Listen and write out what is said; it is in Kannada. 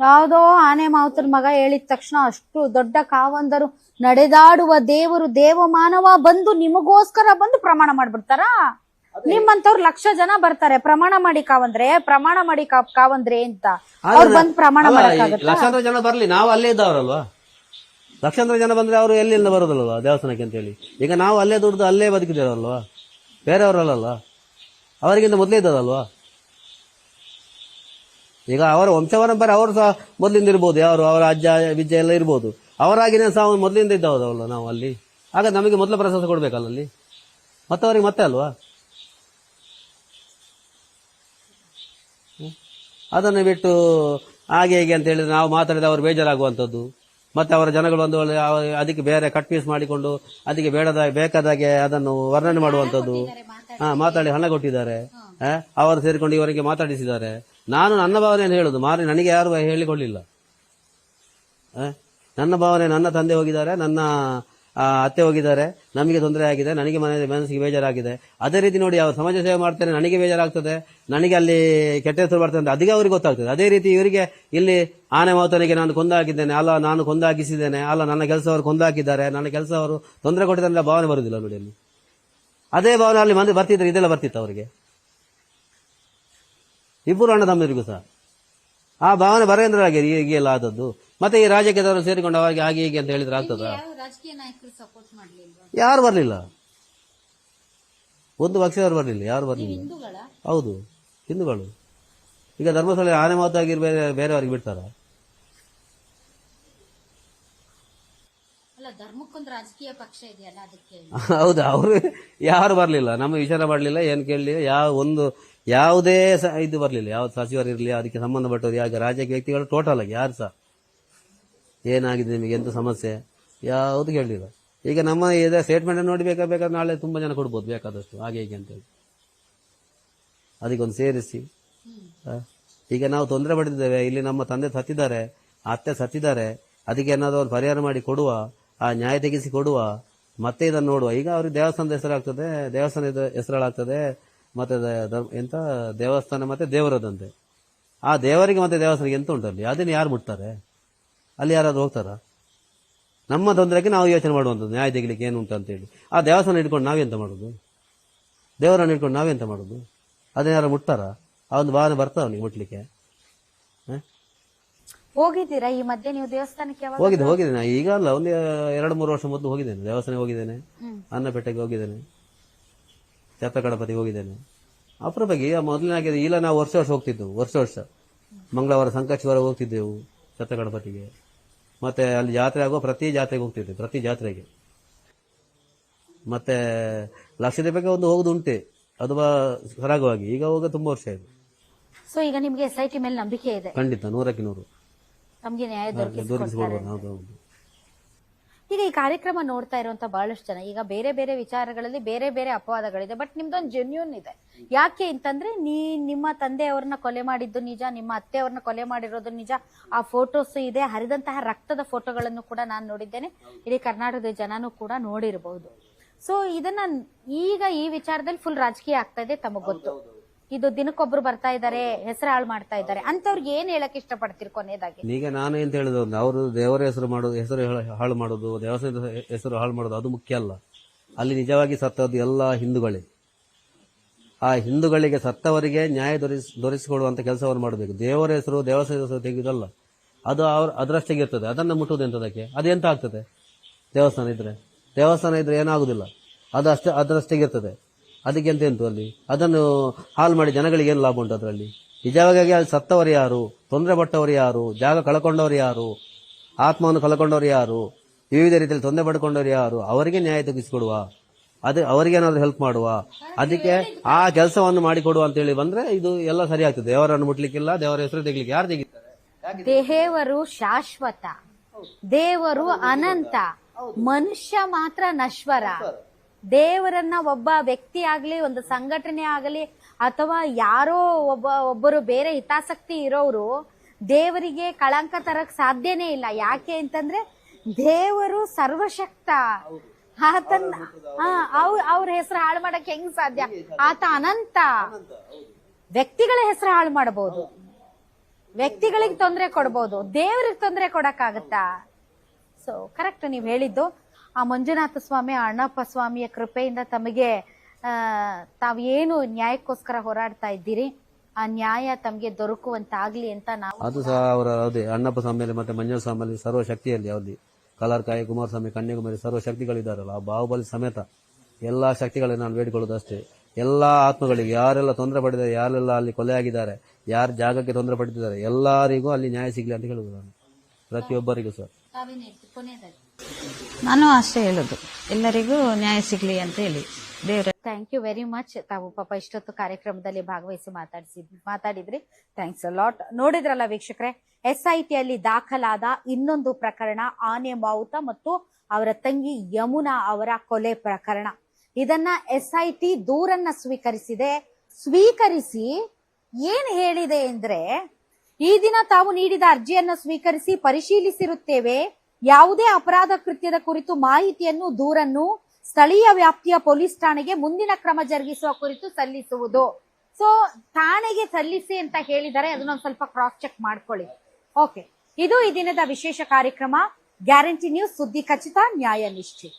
ಯಾವುದೋ ಆನೆ ಮಾವುತರ ಮಗ ಹೇಳಿದ ತಕ್ಷಣ ಅಷ್ಟು ದೊಡ್ಡ ಕಾವಂದರು ನಡೆದಾಡುವ ದೇವರು ದೇವಮಾನವ ಬಂದು ನಿಮಗೋಸ್ಕರ ಬಂದು ಪ್ರಮಾಣ ಮಾಡ್ಬಿಡ್ತಾರ? ನಿಮ್ಮಂತವ್ರು ಲಕ್ಷ ಜನ ಬರ್ತಾರೆ. ಪ್ರಮಾಣ ಮಾಡಿ ಕಾವಂದ್ರೆ ಪ್ರಮಾಣ ಮಾಡಿ ಕಾವಂದ್ರೆ ಅಂತ. ಅವ್ರು ಬಂದು ಪ್ರಮಾಣ ಲಕ್ಷಾಂತರ ಜನ ಬರ್ಲಿ ನಾವು ಅಲ್ಲೇ ಇದ್ದವರಲ್ವಾ? ಲಕ್ಷಾಂತರ ಜನ ಬಂದ್ರೆ ಅವರು ಎಲ್ಲಿಂದ ಬರೋದಲ್ವಾ ದೇವಸ್ಥಾನಕ್ಕೆ ಅಂತ ಹೇಳಿ? ಈಗ ನಾವು ಅಲ್ಲೇ ದುಡ್ದು ಅಲ್ಲೇ ಬದುಕಿದ್ದೇವಲ್ವಾ ಬೇರೆಯವರಲ್ಲ ಅವರಿಗಿಂತ ಮೊದಲೇ ಇದ್ದದಲ್ವಾ? ಈಗ ಅವರ ವಂಶಪರಂಪರೆ ಅವರು ಸಹ ಮೊದಲಿಂದ ಇರ್ಬೋದು. ಯಾರು? ಅವರ ಅಜ್ಜ ವಿಜ್ಜ ಎಲ್ಲ ಇರ್ಬೋದು. ಅವರಾಗಿನೇ ಸಹ ಮೊದಲಿಂದ ಇದ್ದವಲ್ಲ ನಾವು ಅಲ್ಲಿ. ಆಗ ನಮಗೆ ಮೊದಲ ಪ್ರಶಸ್ತಿ ಕೊಡಬೇಕಲ್ಲ ಅಲ್ಲಿ? ಮತ್ತವರಿಗೆ ಮತ್ತೆ ಅಲ್ವಾ? ಅದನ್ನು ಬಿಟ್ಟು ಹಾಗೆ ಹೇಗೆ ಅಂತ ಹೇಳಿದ್ರೆ ನಾವು ಮಾತಾಡಿದ ಅವರು ಬೇಜಾರಾಗುವಂಥದ್ದು. ಮತ್ತೆ ಅವರ ಜನಗಳು ಒಂದು ಅದಕ್ಕೆ ಬೇರೆ ಕಟ್ ಪೀಸ್ ಮಾಡಿಕೊಂಡು ಅದಕ್ಕೆ ಬೇಡದ ಬೇಕಾದಾಗೆ ಅದನ್ನು ವರ್ಣನೆ ಮಾಡುವಂಥದ್ದು. ಹಾ ಮಾತಾಡಿ. ಹಣ ಕೊಟ್ಟಿದ್ದಾರೆ. ಅವರು ಸೇರಿಕೊಂಡು ಇವರಿಗೆ ಮಾತಾಡಿಸಿದ್ದಾರೆ. ನಾನು ನನ್ನ ಭಾವನೆಯನ್ನು ಹೇಳುದು ಮಾರಿ ನನಗೆ ಯಾರು ಹೇಳಿಕೊಳ್ಳಿಲ್ಲ. ನನ್ನ ಭಾವನೆ ನನ್ನ ತಂದೆ ಹೋಗಿದ್ದಾರೆ, ನನ್ನ ಅತ್ತೆ ಹೋಗಿದ್ದಾರೆ, ನಮಗೆ ತೊಂದರೆ ಆಗಿದೆ, ನನಗೆ ಮನೆ, ಮನಸ್ಸಿಗೆ ಬೇಜಾರಾಗಿದೆ. ಅದೇ ರೀತಿ ನೋಡಿ, ಅವರು ಸಮಾಜ ಸೇವೆ ಮಾಡ್ತೇನೆ ನನಗೆ ಬೇಜಾರಾಗ್ತದೆ, ನನಗೆ ಅಲ್ಲಿ ಕೆಟ್ಟ ಹೆಸರು ಬರ್ತದೆ ಅಂತ ಅದಕ್ಕೆ ಅವರಿಗೆ ಗೊತ್ತಾಗ್ತದೆ. ಅದೇ ರೀತಿ ಇವರಿಗೆ ಇಲ್ಲಿ ಆನೆ ಮಾತನಿಗೆ ನಾನು ಕೊಂದಾಗಿದ್ದೇನೆ, ಅಲ್ಲ, ನಾನು ಕೊಂದಾಗಿಸಿದ್ದೇನೆ, ಅಲ್ಲ, ನನ್ನ ಕೆಲಸವರು ಕೊಂದಾಕಿದ್ದಾರೆ, ನನ್ನ ಕೆಲಸ ಅವರು ತೊಂದರೆ ಕೊಟ್ಟಿದ್ದಾರೆ ಭಾವನೆ ಬರುವುದಿಲ್ಲ ನೋಡಿ ಅಲ್ಲಿ. ಅದೇ ಭಾವನೆ ಅಲ್ಲಿ ಮಂದಿ ಬರ್ತಿದ್ರೆ ಇದೆಲ್ಲ ಬರ್ತಿತ್ತು ಅವರಿಗೆ. ಇಬ್ಬರು ಅಣ್ಣ ತಮ್ಮರಿಗೂ ಸಹ. ಆ ಭಾವನೆ ಬರೇಂದ್ರರಾಗಿ ಹೀಗೆ ಎಲ್ಲ ಆದದ್ದು? ಮತ್ತೆ ಈ ರಾಜಕೀಯದವರು ಸೇರಿಕೊಂಡು ಅವಾಗ ಹಾಗೆ ಹೀಗೆ ಅಂತ ಹೇಳಿದ್ರೆ ಆಗ್ತದ? ಯಾರು ಬರಲಿಲ್ಲ? ಒಂದು ಪಕ್ಷದವರು ಬರಲಿಲ್ಲ ಯಾರು ಬರಲಿಲ್ಲ? ಹೌದು ಹಿಂದೂಗಳು. ಈಗ ಧರ್ಮಸ್ಥಳ ಆನೆ ಮಾತು ಬೇರೆ ಬೇರೆಯವರಿಗೆ ಬಿಡ್ತಾರ? ಹೌದು ಅವರು ಯಾರು ಬರಲಿಲ್ಲ? ನಮ್ಮ ವಿಚಾರ ಮಾಡಲಿಲ್ಲ ಏನು ಕೇಳಲಿಲ್ಲ ಯಾವ ಒಂದು ಯಾವುದೇ ಇದು ಬರಲಿಲ್ಲ. ಯಾವ ಸಚಿವರು ಇರಲಿ, ಅದಕ್ಕೆ ಸಂಬಂಧಪಟ್ಟವರು ಯಾಕೆ ರಾಜಕೀಯ ವ್ಯಕ್ತಿಗಳು ಟೋಟಲ್ ಆಗಿ ಯಾರು ಸಹ. ಏನಾಗಿದೆ ನಿಮಗೆ, ಎಂತ ಸಮಸ್ಯೆ? ಯಾವುದು ಕೇಳಲಿಲ್ಲ. ಈಗ ನಮ್ಮ ಇದೇ ಸ್ಟೇಟ್ಮೆಂಟ್ ನೋಡಿ ಬೇಕಾದ್ರೆ ನಾಳೆ ತುಂಬಾ ಜನ ಕೊಡ್ಬೋದು, ಬೇಕಾದಷ್ಟು. ಹಾಗೆ ಹೀಗೆ ಅಂತೇಳಿ ಅದಕ್ಕೊಂದು ಸೇರಿಸಿ. ಈಗ ನಾವು ತೊಂದರೆ ಪಡೆದಿದ್ದೇವೆ ಇಲ್ಲಿ ನಮ್ಮ ತಂದೆ ಸತ್ತಿದ್ದಾರೆ, ಅತ್ತೆ ಸತ್ತಿದ್ದಾರೆ. ಅದಕ್ಕೆ ಏನಾದರೂ ಒಂದು ಪರಿಹಾರ ಮಾಡಿ ಕೊಡುವ, ಆ ನ್ಯಾಯ ತೆಗೆಸಿ ಕೊಡುವ, ಮತ್ತೆ ಇದನ್ನು ನೋಡುವ. ಈಗ ಅವ್ರಿಗೆ ದೇವಸ್ಥಾನದ ಹೆಸರಾಗ್ತದೆ ದೇವಸ್ಥಾನದ ಹೆಸರಾಗ್ತದೆ. ಮತ್ತೆ ಎಂತ ದೇವಸ್ಥಾನ ಮತ್ತೆ ದೇವರದಂತೆ. ಆ ದೇವರಿಗೆ ಮತ್ತೆ ದೇವಸ್ಥಾನಕ್ಕೆ ಎಂತ ಉಂಟಲ್ಲಿ? ಅದನ್ನು ಯಾರು ಮುಟ್ತಾರೆ? ಅಲ್ಲಿ ಯಾರಾದ್ರೂ ಹೋಗ್ತಾರಾ? ನಮ್ಮ ತೊಂದರೆಗೆ ನಾವು ಯೋಚನೆ ಮಾಡುವಂಥದ್ದು ನ್ಯಾಯ ತೆಗಲಿಕ್ಕೆ ಏನು ಉಂಟು ಅಂತೇಳಿ. ಆ ದೇವಸ್ಥಾನ ಇಟ್ಕೊಂಡು ನಾವೆಂತ ಮಾಡೋದು? ದೇವರನ್ನ ಇಟ್ಕೊಂಡು ನಾವೆಂತ ಮಾಡೋದು? ಅದನ್ನ ಯಾರು ಮುಟ್ತಾರಾ? ಆ ಒಂದು ಭಾವನೆ ಬರ್ತಾರ ಅವನಿಗೆ ಮುಟ್ಲಿಕ್ಕೆ? ಹೋಗಿದ್ದೀರಾ? ಈ ಮಧ್ಯೆ ನೀವು ದೇವಸ್ಥಾನಕ್ಕೆ ಹೋಗಿದ್ದೆ ಹೋಗಿದ್ದೇನೆ. ಈಗ ಅಲ್ಲ ಒಂದು ಎರಡು ಮೂರು ವರ್ಷ ಮೊದಲು ಹೋಗಿದ್ದೇನೆ. ದೇವಸ್ಥಾನ ಹೋಗಿದ್ದೇನೆ. ಅನ್ನಪೇಟೆಗೆ ಹೋಗಿದ್ದೇನೆ. ಛತ್ರಗಣಪತಿಗೆ ಹೋಗಿದ್ದೇನೆ. ಅಪರ ಬಗ್ಗೆ ಮೊದಲನಾಗಿದೆ ಇಲ್ಲ ನಾವು ವರ್ಷ ವರ್ಷ ಹೋಗ್ತಿದ್ದೆವು ವರ್ಷ ವರ್ಷ. ಮಂಗಳವಾರ ಸಂಕಷ್ಟವಾರ ಹೋಗ್ತಿದ್ದೆವು ಛತ್ರಗಣಪತಿಗೆ ಮತ್ತೆ ಅಲ್ಲಿ ಜಾತ್ರೆ ಆಗುವ ಪ್ರತಿ ಜಾತ್ರೆಗೆ ಹೋಗ್ತಿದ್ದೆ ಪ್ರತಿ ಜಾತ್ರೆಗೆ. ಮತ್ತೆ ಲಕ್ಷದೀಪಕ್ಕೆ ಒಂದು ಹೋಗುದು ಉಂಟೆ ಅದು ಸರಾಗವಾಗಿ ಈಗ ಹೋಗ ತುಂಬಾ ವರ್ಷ ಆಯ್ತು. ಸೊ ಈಗ ನಿಮಗೆ ಎಸ್ ಐ ಟಿ ಮೇಲೆ ನಂಬಿಕೆ ಇದೆ? ಖಂಡಿತ ನೂರಕ್ಕೆ ನೂರು. ನಮಗೆ ನ್ಯಾಯ ದೊರಕಿಸಿ ದೊರಕಿಸಿಕೊಡ್ಬೋದು ಹೌದು ಹೌದು. ಈಗ ಈ ಕಾರ್ಯಕ್ರಮ ನೋಡ್ತಾ ಇರುವಂತ ಬಹಳಷ್ಟು ಜನ. ಈಗ ಬೇರೆ ಬೇರೆ ವಿಚಾರಗಳಲ್ಲಿ ಬೇರೆ ಬೇರೆ ಅಪವಾದಗಳಿದೆ. ಬಟ್ ನಿಮ್ದೊಂದು ಜೆನ್ಯೂನ್ ಇದೆ. ಯಾಕೆ ಅಂತಂದ್ರೆ, ನೀ ನಿಮ್ಮ ತಂದೆಯವ್ರನ್ನ ಕೊಲೆ ಮಾಡಿದ್ದು ನಿಜ, ನಿಮ್ಮ ಅತ್ತೆಯವ್ರನ್ನ ಕೊಲೆ ಮಾಡಿರೋದು ನಿಜ. ಆ ಫೋಟೋಸ್ ಇದೆ, ಹರಿದಂತಹ ರಕ್ತದ ಫೋಟೋಗಳನ್ನು ಕೂಡ ನಾನು ನೋಡಿದ್ದೇನೆ. ಇಡೀ ಕರ್ನಾಟಕದ ಜನನೂ ಕೂಡ ನೋಡಿರಬಹುದು ಸೊ ಇದನ್ನ ಈಗ ಈ ವಿಚಾರದಲ್ಲಿ ಫುಲ್ ರಾಜಕೀಯ ಆಗ್ತಾ ಇದೆ ತಮಗ್ ಗೊತ್ತು. ಇದು ದಿನಕ್ಕೊಬ್ರು ಬರ್ತಾ ಇದ್ದಾರೆ ಹೆಸರು ಹಾಳು ಮಾಡ್ತಾ ಇದ್ದಾರೆ ಅಂತವ್ರಿಗೆ ಏನ್ ಹೇಳಕ್ ಇಷ್ಟಪಡ್ತೀರಿ ಕೊನೆಯದಾಗಿ? ಈಗ ನಾನು ಎಂತ ಹೇಳಿದ್ರು ಅವರು ದೇವರ ಹೆಸರು ಮಾಡೋದು ಹೆಸರು ಹಾಳು ಮಾಡೋದು, ದೇವಸ್ಥಾನದ ಹೆಸರು ಹಾಳು ಮಾಡೋದು, ಅದು ಮುಖ್ಯ ಅಲ್ಲ. ಅಲ್ಲಿ ನಿಜವಾಗಿ ಸತ್ತದ್ದು ಎಲ್ಲ ಹಿಂದೂಗಳೇ. ಆ ಹಿಂದೂಗಳಿಗೆ ಸತ್ತವರಿಗೆ ನ್ಯಾಯ ದೊರೆಸ್ ದೊರಕಿಸಿಕೊಡುವಂತ ಕೆಲಸವನ್ನು ಮಾಡಬೇಕು. ದೇವರ ಹೆಸರು, ದೇವಸ್ಥಾನದ ಹೆಸರು ತೆಗೆಯುವುದಲ್ಲ. ಅದು ಅವ್ರ ಅದರಷ್ಟೇ ಇರ್ತದೆ. ಅದನ್ನು ಮುಟ್ಟುವುದು ಎಂತದಕ್ಕೆ? ಅದು ಎಂತ ಆಗ್ತದೆ? ದೇವಸ್ಥಾನ ಇದ್ರೆ. ದೇವಸ್ಥಾನ ಇದ್ರೆ ಏನಾಗುದಿಲ್ಲ. ಅದು ಅಷ್ಟೇ ಅದರಷ್ಟೇ ಇರ್ತದೆ. ಅದಕ್ಕೆ ಎಂತ ಎಂತು ಅಲ್ಲಿ? ಅದನ್ನು ಹಾಳು ಮಾಡಿ ಜನಗಳಿಗೆ ಏನು ಲಾಭ ಉಂಟು ಅದರಲ್ಲಿ? ನಿಜವಾಗಿ ಅಲ್ಲಿ ಸತ್ತವರು ಯಾರು? ತೊಂದರೆ ಪಟ್ಟವರು ಯಾರು? ಜಾಗ ಕಳ್ಕೊಂಡವರು ಯಾರು? ಆತ್ಮವನ್ನು ಕಳ್ಕೊಂಡವರು ಯಾರು? ವಿವಿಧ ರೀತಿಯಲ್ಲಿ ತೊಂದರೆ ಪಡ್ಕೊಂಡವರು ಯಾರು? ಅವರಿಗೆ ನ್ಯಾಯ ತೆಗೆಸಿಕೊಡುವ ಅದು ಅವರಿಗೆ ಏನಾದ್ರು ಹೆಲ್ಪ್ ಮಾಡುವ? ಅದಕ್ಕೆ ಆ ಕೆಲಸವನ್ನು ಮಾಡಿಕೊಡುವ ಅಂತ ಹೇಳಿ ಬಂದ್ರೆ ಇದು ಎಲ್ಲ ಸರಿ ಆಗ್ತದೆ. ದೇವರನ್ನು ಮುಟ್ಲಿಕ್ಕಿಲ್ಲ ದೇವರ ಹೆಸರು ತೆಗ್ಲಿಕ್ಕೆ ಯಾರು ತೆಗಿತಾರೆ? ದೇವರು ಶಾಶ್ವತ ದೇವರು ಅನಂತ ಮನುಷ್ಯ ಮಾತ್ರ ನಶ್ವರ. ದೇವರನ್ನ ಒಬ್ಬ ವ್ಯಕ್ತಿ ಆಗ್ಲಿ ಒಂದು ಸಂಘಟನೆ ಆಗಲಿ ಅಥವಾ ಯಾರೋ ಒಬ್ಬ ಒಬ್ಬರು ಬೇರೆ ಹಿತಾಸಕ್ತಿ ಇರೋರು ದೇವರಿಗೆ ಕಳಂಕ ತರಕ್ ಸಾಧ್ಯನೇ ಇಲ್ಲ. ಯಾಕೆ ಅಂತಂದ್ರೆ ದೇವರು ಸರ್ವಶಕ್ತ. ಆತನ ಅವ್ರ ಅವ್ರ ಹೆಸರು ಹಾಳು ಮಾಡಕ್ ಹೆಂಗ್ ಸಾಧ್ಯ? ಆತ ಅನಂತ. ವ್ಯಕ್ತಿಗಳ ಹೆಸರು ಹಾಳು ಮಾಡಬಹುದು ವ್ಯಕ್ತಿಗಳಿಗೆ ತೊಂದರೆ ಕೊಡ್ಬೋದು. ದೇವ್ರಿಗೆ ತೊಂದರೆ ಕೊಡಕ್ಕಾಗತ್ತಾ? ಸೊ ಕರೆಕ್ಟ್ ನೀವ್ ಹೇಳಿದ್ದು. ಆ ಮಂಜುನಾಥ ಸ್ವಾಮಿ ಅಣ್ಣಪ್ಪ ಸ್ವಾಮಿಯ ಕೃಪೆಯಿಂದ ತಮಗೆ ಆ, ತಾವೇನು ನ್ಯಾಯಕ್ಕೋಸ್ಕರ ಹೋರಾಡ್ತಾ ಇದ್ದೀರಿ ಆ ನ್ಯಾಯ ತಮಗೆ ದೊರಕುವಂತಾಗ್ಲಿ ಅಂತ ನಾವು ಅದು ಸಹ ಅವರ ಅದೇ ಅಣ್ಣಪ್ಪ ಸ್ವಾಮಿಯಲ್ಲಿ ಮತ್ತೆ ಮಂಜುನಾಥ ಸ್ವಾಮಿಯಲ್ಲಿ ಸರ್ವ ಶಕ್ತಿಯಲ್ಲಿ ಅವಲ್ಲಿ ಕಲಾರ್ಕಾಯಿ ಕುಮಾರಸ್ವಾಮಿ ಕನ್ಯಾಕುಮಾರಿ ಸರ್ವ ಶಕ್ತಿಗಳಿದ್ದಾರಲ್ಲ ಆ ಬಾಹುಬಲಿ ಸಮೇತ ಎಲ್ಲಾ ಶಕ್ತಿಗಳನ್ನು ನಾನು ಬೇಡಿಕೊಳ್ಳೋದು ಅಷ್ಟೇ ಎಲ್ಲಾ ಆತ್ಮಗಳಿಗೆ ಯಾರೆಲ್ಲ ತೊಂದರೆ ಪಡೆದಿದ್ದಾರೆ ಯಾರೆಲ್ಲ ಅಲ್ಲಿ ಕೊಲೆಯಾಗಿದ್ದಾರೆ ಯಾರು ಜಾಗಕ್ಕೆ ತೊಂದರೆ ಪಡೆದಿದ್ದಾರೆ ಎಲ್ಲರಿಗೂ ಅಲ್ಲಿ ನ್ಯಾಯ ಸಿಗಲಿ ಅಂತ ಹೇಳುವುದು ನಾನು. ಪ್ರತಿಯೊಬ್ಬರಿಗೂ ಸರ್. ನಾನು ಅಷ್ಟೇ ಹೇಳುದು. ಎಲ್ಲರಿಗೂ ನ್ಯಾಯ ಸಿಗ್ಲಿ ಅಂತ ಹೇಳಿ. ದೇವ್ರ ಥ್ಯಾಂಕ್ ಯು ವೆರಿ ಮಚ್ ತಾವು ಪಾಪ ಇಷ್ಟೊತ್ತು ಕಾರ್ಯಕ್ರಮದಲ್ಲಿ ಭಾಗವಹಿಸಿ ಮಾತಾಡಿಸಿ ಮಾತಾಡಿದ್ರಿ. ಥ್ಯಾಂಕ್ಸ್ ಲಾಟ್ ನೋಡಿದ್ರಲ್ಲ ವೀಕ್ಷಕರೇ ಎಸ್ ಐ ಟಿಯಲ್ಲಿ ದಾಖಲಾದ ಇನ್ನೊಂದು ಪ್ರಕರಣ, ಆನೆ ಮಾವುತ ಮತ್ತು ಅವರ ತಂಗಿ ಯಮುನಾ ಅವರ ಕೊಲೆ ಪ್ರಕರಣ. ಇದನ್ನ ಎಸ್ ಐ ಟಿ ದೂರನ್ನ ಸ್ವೀಕರಿಸಿದೆ. ಸ್ವೀಕರಿಸಿ ಏನ್ ಹೇಳಿದೆ ಅಂದ್ರೆ, ಈ ದಿನ ತಾವು ನೀಡಿದ ಅರ್ಜಿಯನ್ನು ಸ್ವೀಕರಿಸಿ ಪರಿಶೀಲಿಸಿರುತ್ತೇವೆ. ಯಾವುದೇ ಅಪರಾಧ ಕೃತ್ಯದ ಕುರಿತು ಮಾಹಿತಿಯನ್ನು, ದೂರನ್ನು ಸ್ಥಳೀಯ ವ್ಯಾಪ್ತಿಯ ಪೊಲೀಸ್ ಠಾಣೆಗೆ ಮುಂದಿನ ಕ್ರಮ ಜರುಗಿಸುವ ಕುರಿತು ಸಲ್ಲಿಸುವುದು. ಸೊ ಠಾಣೆಗೆ ಸಲ್ಲಿಸಿ ಅಂತ ಹೇಳಿದ್ದಾರೆ ಅದನ್ನೊಂದು ಸ್ವಲ್ಪ ಕ್ರಾಸ್ ಚೆಕ್ ಮಾಡ್ಕೊಳ್ಳಿ. ಓಕೆ ಇದು ಈ ದಿನದ ವಿಶೇಷ ಕಾರ್ಯಕ್ರಮ. ಗ್ಯಾರಂಟಿ ನ್ಯೂಸ್ ಸುದ್ದಿ ಖಚಿತ, ನ್ಯಾಯ ನಿಶ್ಚಿತ.